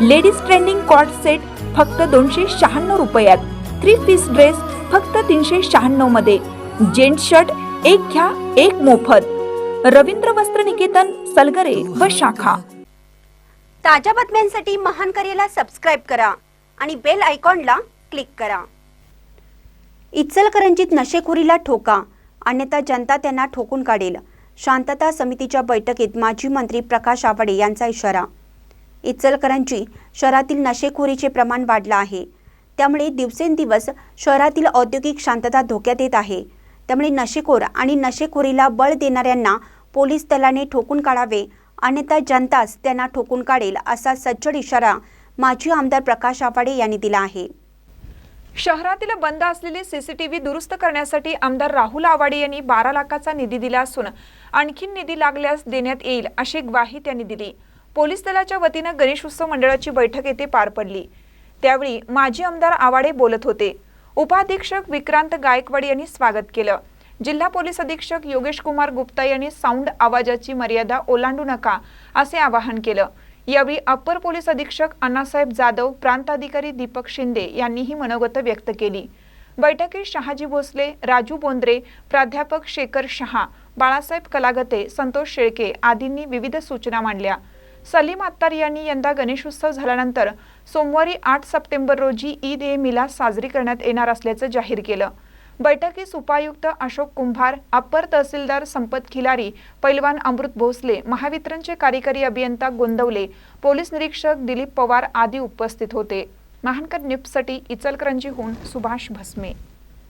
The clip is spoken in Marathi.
लेडीज ट्रेंडिंग कॉट सेट फक्त दोनशे शहाण्णव रुपयात. थ्री पीस ड्रेस फक्त तीनशे शहाण्णवमध्ये. जेंट्स शर्ट एक घ्या एक मोफत. रवींद्र वस्त्र निकेतन सलगरे व शाखा. ताज्या बातम्यांसाठी महान करेला सबस्क्राईब करा आणि बेल आयकॉनला क्लिक करा. इचलकरंजीत नशेखोरीला ठोका. अन्यथा जनता त्यांना ठोकून काढेल. शांतता समितीच्या बैठकीत माजी मंत्री प्रकाश आवाडे यांचा इशारा. इचलकरंजी शहरातील नशेखोरीचे प्रमाण वाढलं आहे. त्यामुळे दिवसेंदिवस शहरातील औद्योगिक शांतता धोक्यात येत आहे. त्यामुळे नशेखोर आणि नशेखोरीला बळ देणाऱ्यांना पोलीस दलाने ठोकून काढावे अन्यथा जनताच त्यांना ठोकून काढेल असा सज्जड इशारा माजी आमदार प्रकाश आवाडे यांनी दिला आहे. शहरातील बंद असलेली सीसीटीव्ही दुरुस्त करण्यासाठी आमदार राहुल आवाडे यांनी बारा लाखाचा निधी दिला असून आणखी निधी लागल्यास देण्यात येईल अशी ग्वाही त्यांनी दिली. पोलीस दलाच्या वतीनं गणेश उत्सव मंडळाची बैठक येथे पार पडली. त्यावेळी माजी आमदार आवाडे बोलत होते. उपाधीक्षक विक्रांत गायकवाड यांनी स्वागत केलं. जिल्हा पोलीस अधीक्षक योगेश कुमार गुप्ता यांनी साऊंड आवाजाची मर्यादा ओलांडू नका असे आवाहन केलं. यावेळी अप्पर पोलीस अधीक्षक अण्णासाहेब जाधव प्रांताधिकारी दीपक शिंदे यांनीही मनोगत व्यक्त केली. बैठकीत शहाजी भोसले राजू बोंद्रे प्राध्यापक शेखर शहा बाळासाहेब कलागते संतोष शेळके आदींनी विविध सूचना मांडल्या. सलीम अत्तार यांनी यंदा गणेशोत्सव झाल्यानंतर सोमवारी आठ सप्टेंबर रोजी ईद ए मिलाद साजरी करण्यात येणार असल्याचं जाहीर केलं. बैठकीस उपायुक्त अशोक कुंभार अप्पर तहसीलदार संपत खिलारी पैलवान अमृत भोसले महावितरणचे कार्यकारी अभियंता गोंदवले पोलीस निरीक्षक दिलीप पवार आदी उपस्थित होते. महानकर न्यूजसाठी इचलकरंजीहून सुभाष भस्मे.